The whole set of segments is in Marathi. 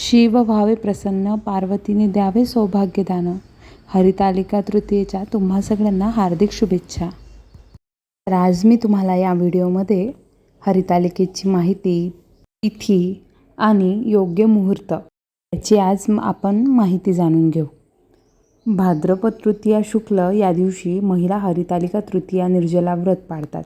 शिव व्हावे प्रसन्न पार्वतीने द्यावे सौभाग्यदान. हरितालिका तृतीयेच्या तुम्हा सगळ्यांना हार्दिक शुभेच्छा. तर आज मी तुम्हाला या व्हिडिओमध्ये हरितालिकेची माहिती तिथी आणि योग्य मुहूर्त याची आज आपण माहिती जाणून घेऊ. भाद्रपद तृतीया शुक्ल या दिवशी महिला हरितालिका तृतीया निर्जला व्रत पाळतात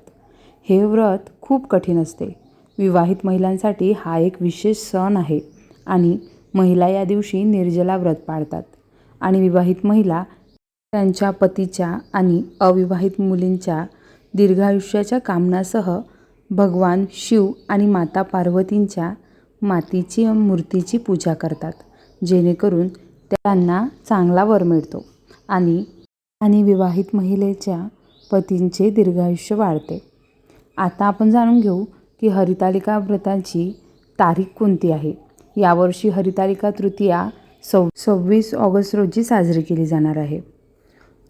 हे व्रत खूप कठीण असते. विवाहित महिलांसाठी हा एक विशेष सण आहे. आणि महिला या दिवशी निर्जला व्रत पाळतात. आणि विवाहित महिला त्यांच्या पतीच्या आणि अविवाहित मुलींच्या दीर्घायुष्याच्या कामनासह भगवान शिव आणि माता पार्वतींच्या मातीची मूर्तीची पूजा करतात जेणेकरून त्यांना चांगला वर मिळतो आणि आणि विवाहित महिलेच्या पतींचे दीर्घायुष्य वाढते. आता आपण जाणून घेऊ की हरितालिका व्रताची तारीख कोणती आहे. यावर्षी हरितालिका तृतीया सव सव्वीस ऑगस्ट रोजी साजरी केली जाणार आहे.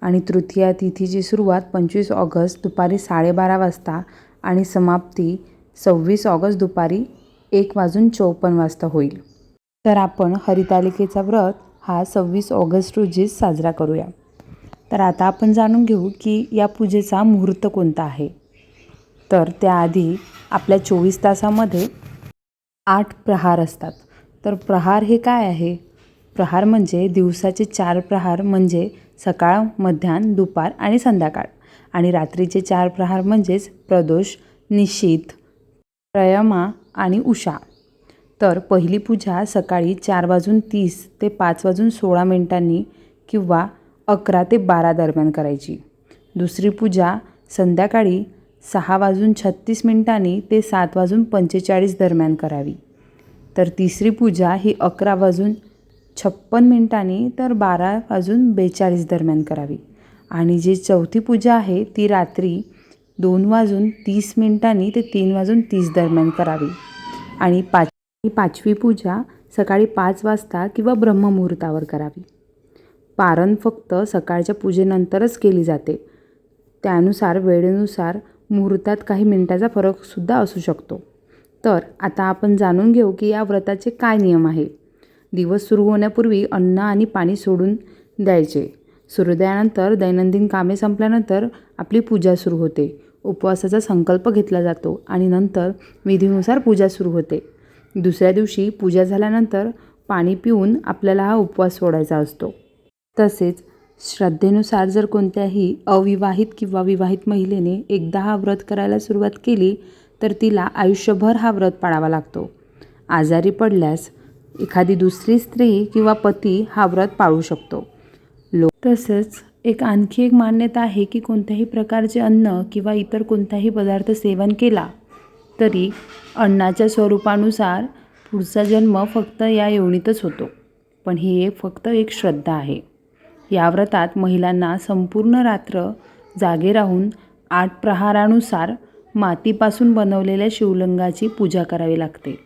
आणि तृतीया तिथीची सुरुवात पंचवीस ऑगस्ट दुपारी साडेबारा वाजता आणि समाप्ती सव्वीस ऑगस्ट दुपारी एक वाजून चोपन्न वाजता होईल. तर आपण हरितालिकेचा व्रत हा सव्वीस ऑगस्ट रोजीच साजरा करूया. तर आता आपण जाणून घेऊ की या पूजेचा मुहूर्त कोणता आहे. तर त्याआधी आपल्या चोवीस तासामध्ये आठ प्रहार असतात. तर प्रहार हे काय आहे? प्रहार म्हणजे दिवसाचे चार प्रहार म्हणजे सकाळ मध्यान्ह दुपार आणि संध्याकाळ. आणि रात्रीचे चार प्रहार म्हणजेच प्रदोष निशीत प्रयमा आणि उषा. तर पहिली पूजा सकाळी चार वाजून तीस ते पाच वाजून सोळा मिनिटांनी किंवा अकरा ते बारा दरम्यान करायची. दुसरी पूजा संध्याकाळी सहा वाजून छत्तीस मिनिटांनी ते सात वाजून पंचेचाळीस दरम्यान करावी. तर तिसरी पूजा ही अकरा वाजून छप्पन मिनिटांनी तर बारा वाजून बेचाळीस दरम्यान करावी. आणि जी चौथी पूजा आहे ती रात्री दोन वाजून तीस मिनिटांनी ते तीन वाजून तीस दरम्यान करावी. आणि पाच पाचवी पूजा सकाळी पाच वाजता किंवा ब्रह्ममुहूर्तावर करावी. पारण फक्त सकाळच्या पूजेनंतरच केली जाते. त्यानुसार वेळेनुसार मुहूर्तात काही मिनिटाचा फरकसुद्धा असू शकतो. तर आता आपण जाणून घेऊ की या व्रताचे काय नियम आहे दिवस सुरू होण्यापूर्वी अन्न आणि पाणी सोडून द्यायचे. सूर्योदयानंतर दैनंदिन कामे संपल्यानंतर आपली पूजा सुरू होते. उपवासाचा संकल्प घेतला जातो आणि नंतर विधीनुसार पूजा सुरू होते. दुसऱ्या दिवशी पूजा झाल्यानंतर पाणी पिऊन आपल्याला हा उपवास सोडायचा असतो. तसेच श्रद्धेनुसार जर कोणत्याही अविवाहित किंवा विवाहित महिलेने एकदा हा व्रत करायला सुरुवात केली तर तिला आयुष्यभर हा व्रत पाळावा लागतो. आजारी पडल्यास एखादी दुसरी स्त्री किंवा पती हा व्रत पाळू शकतो. लोक तसंच एक आणखी एक मान्यता आहे की कोणत्याही प्रकारचे अन्न किंवा इतर कोणताही पदार्थ सेवन केला तरी अन्नाच्या स्वरूपानुसार पुढचा जन्म फक्त या योनीतच होतो. पण ही एक फक्त एक श्रद्धा आहे. या व्रतात महिलांना संपूर्ण रात्र जागे राहून आठ प्रहारानुसार मातीपासून बनवलेल्या शिवलिंगाची पूजा करावी लागते.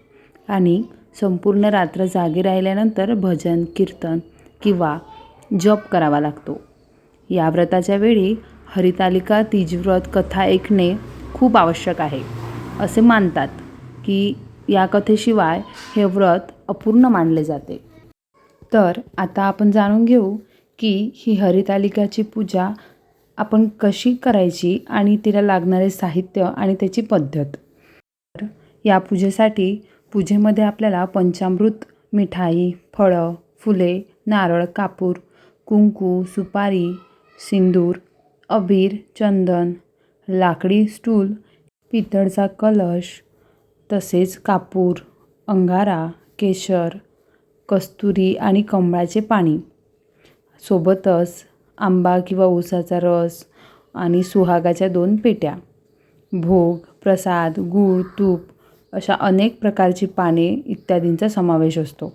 आणि संपूर्ण रात्र जागे राहिल्यानंतर भजन कीर्तन किंवा जप करावा लागतो. या व्रताच्या वेळी हरितालिका तीजव्रत कथा ऐकणे खूप आवश्यक आहे. असे मानतात की या कथेशिवाय हे व्रत अपूर्ण मानले जाते. तर आता आपण जाणून घेऊ की ही हरितालिकाची पूजा आपण कशी करायची आणि तिला लागणारे साहित्य आणि त्याची पद्धत. तर या पूजेसाठी पूजेमध्ये आपल्याला पंचामृत मिठाई फळं फुले नारळ कापूर कुंकू सुपारी सिंदूर अबीर चंदन लाकडी स्टूल पितळचा कलश तसेच कापूर अंगारा केशर कस्तुरी आणि कमळाचे पाणी. सोबतच आंबा किंवा ऊसाचा रस आणि सुहागाच्या दोन पेट्या भोग प्रसाद गूळ तूप अशा अनेक प्रकारची पाने इत्यादींचा समावेश असतो.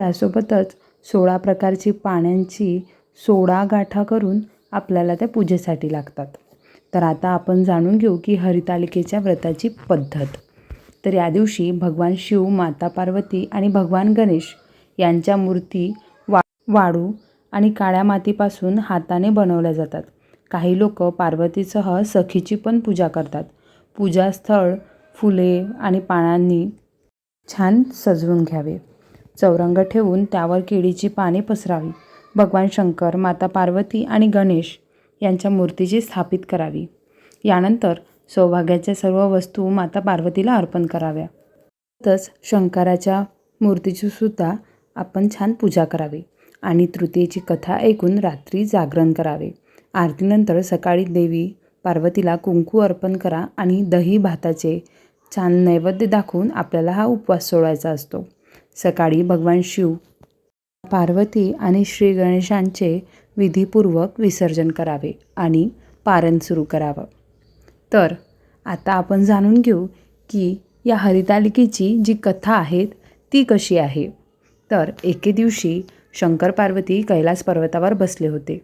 त्यासोबतच सोळा प्रकारची पाण्यांची सोळा गाठा करून आपल्याला त्या पूजेसाठी लागतात. तर आता आपण जाणून घेऊ की हरितालिकेच्या व्रताची पद्धत. तर या दिवशी भगवान शिव माता पार्वती आणि भगवान गणेश यांच्या मूर्ती वा वाळू आणि काळ्या मातीपासून हाताने बनवल्या जातात. काही लोक पार्वतीसह सखीची पण पूजा करतात. पूजास्थळ फुले आणि पानांनी छान सजवून घ्यावे. चौरंग ठेवून त्यावर केळीची पाने पसरावी. भगवान शंकर माता पार्वती आणि गणेश यांच्या मूर्तीची स्थापित करावी. यानंतर सौभाग्याच्या सर्व वस्तू माता पार्वतीला अर्पण कराव्या. तसंच शंकराच्या मूर्तीची सुद्धा आपण छान पूजा करावी. आणि तृतीयेची कथा ऐकून रात्री जागरण करावे. आरतीनंतर सकाळी देवी पार्वतीला कुंकू अर्पण करा आणि दही भाताचे छान नैवेद्य दाखवून आपल्याला हा उपवास सोडायचा असतो. सकाळी भगवान शिव पार्वती आणि श्री गणेशांचे विधीपूर्वक विसर्जन करावे आणि पारण सुरू करावं. तर आता आपण जाणून घेऊ की या हरितालिकेची जी कथा आहेत ती कशी आहे. तर एके दिवशी शंकर पार्वती कैलास पर्वतावर बसले होते.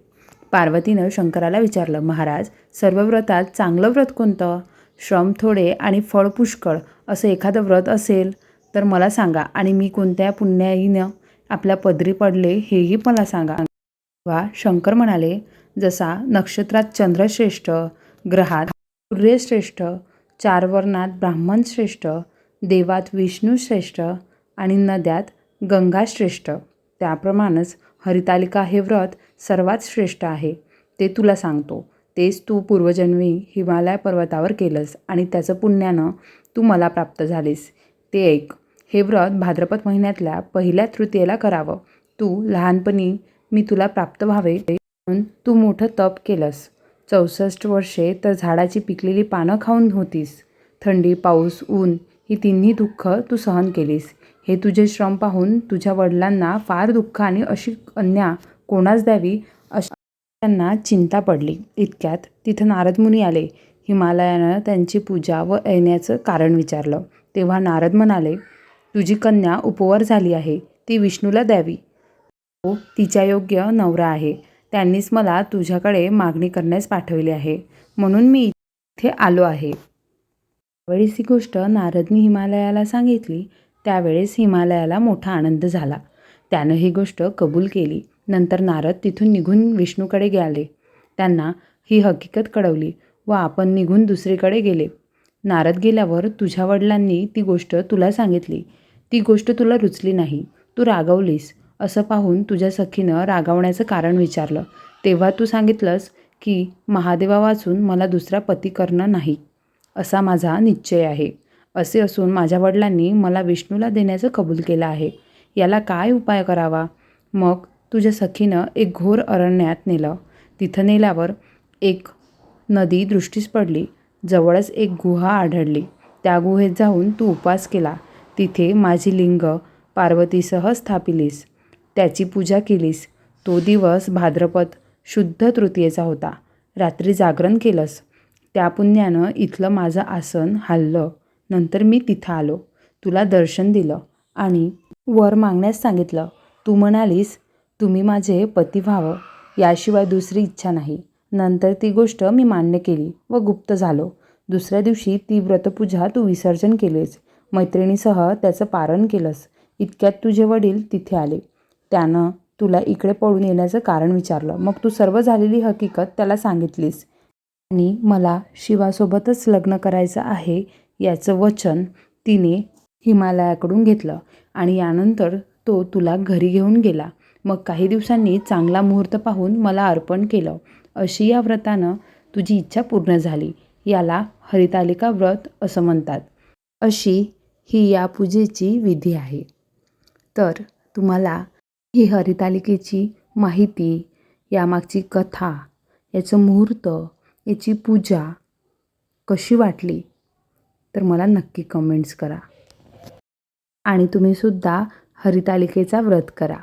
पार्वतीनं शंकराला विचारलं महाराज सर्व व्रतात चांगलं व्रत कोणतं? श्रम थोडे आणि फळ पुष्कळ असं एखादं व्रत असेल तर मला सांगा आणि मी कोणत्या पुण्याईनं आपल्या पदरी पडले हेही मला सांगा. वा शंकर म्हणाले जसा नक्षत्रात चंद्रश्रेष्ठ ग्रहात सूर्यश्रेष्ठ चार वर्णात ब्राह्मण श्रेष्ठ देवात विष्णू श्रेष्ठ आणि नद्यात गंगा श्रेष्ठ. त्याप्रमाणेच हरितालिका हे व्रत सर्वात श्रेष्ठ आहे. ते तुला सांगतो. तेच तू पूर्वजन्मी हिमालय पर्वतावर केलंस आणि त्याचं पुण्यानं तू मला प्राप्त झालीस. ते एक हे व्रत भाद्रपद महिन्यातल्या पहिल्या तृतीयेला करावं. तू लहानपणी मी तुला प्राप्त व्हावे म्हणून तू मोठं तप केलंस. चौसष्ट वर्षे तर झाडाची पिकलेली पानं खाऊन होतीस. थंडी पाऊस ऊन ही तिन्ही दुःख तू सहन केलीस. हे तुझे श्रम पाहून तुझ्या वडिलांना फार दुःख आणि अशी कन्या कोणास द्यावी अशी त्यांना चिंता पडली. इतक्यात तिथं नारद मुनी आले. हिमालयानं त्यांची पूजा व येण्याचं कारण विचारलं. तेव्हा नारद म्हणाले तुझी कन्या उपवर झाली आहे. ती विष्णूला द्यावी. तो तिच्या योग्य नवरा आहे. त्यांनीच मला तुझ्याकडे मागणी करण्यास पाठवली आहे. म्हणून मी इथे आलो आहे. त्यावेळीस ही गोष्ट नारदनी हिमालयाला सांगितली. त्यावेळेस हिमालयाला मोठा आनंद झाला. त्यानं ही गोष्ट कबूल केली. नंतर नारद तिथून निघून विष्णूकडे गेले. त्यांना ही हकीकत कळवली व आपण निघून दुसरीकडे गेले. नारद गेल्यावर तुझ्या वडिलांनी ती गोष्ट तुला सांगितली. ती गोष्ट तुला रुचली नाही. तू रागवलीस. असं पाहून तुझ्या सखीनं रागावण्याचं कारण विचारलं. तेव्हा तू सांगितलंस की महादेवा वाचून मला दुसरा पती करणं नाही. असा माझा निश्चय आहे. असे असून माझ्या वडिलांनी मला विष्णूला देण्याचं कबूल केलं आहे. याला काय उपाय करावा? मग तुझ्या सखीनं एक घोर अरण्यात नेलं. तिथं नेल्यावर एक नदी दृष्टीस पडली. जवळच एक गुहा आढळली. त्या गुहेत जाऊन तू उपवास केला. तिथे माझी लिंग पार्वतीसह स्थापिलीस. त्याची पूजा केलीस. तो दिवस भाद्रपद शुद्ध तृतीयेचा होता. रात्री जागरण केलंस. त्या पुण्यानं इथलं माझं आसन हललं. नंतर मी तिथं आलो. तुला दर्शन दिलं आणि वर मागण्यास सांगितलं. तू म्हणालीस तुम्ही माझे पती व्हावं. याशिवाय दुसरी इच्छा नाही. नंतर ती गोष्ट मी मान्य केली व गुप्त झालो. दुसऱ्या दिवशी ती व्रतपूजा तू विसर्जन केलीस. मैत्रिणीसह त्याचं पारण केलंस. इतक्यात तुझे वडील तिथे आले. त्यानं तुला इकडे पळून येण्याचं कारण विचारलं. मग तू सर्व झालेली हकीकत त्याला सांगितलीस. आणि मला शिवासोबतच लग्न करायचं आहे याचं वचन तिने हिमालयाकडून घेतलं आणि यानंतर तो तुला घरी घेऊन गेला. मग काही दिवसांनी चांगला मुहूर्त पाहून मला अर्पण केलं. अशी या व्रतानं तुझी इच्छा पूर्ण झाली. याला हरितालिका व्रत असं म्हणतात. अशी ही या पूजेची विधी आहे. तर तुम्हाला ही हरितालिकेची माहिती यामागची कथा याचं मुहूर्त याची पूजा कशी वाटली? तर मला नक्की कमेंट्स करा. आणि तुम्हीसुद्धा हरितालिकेचा व्रत करा.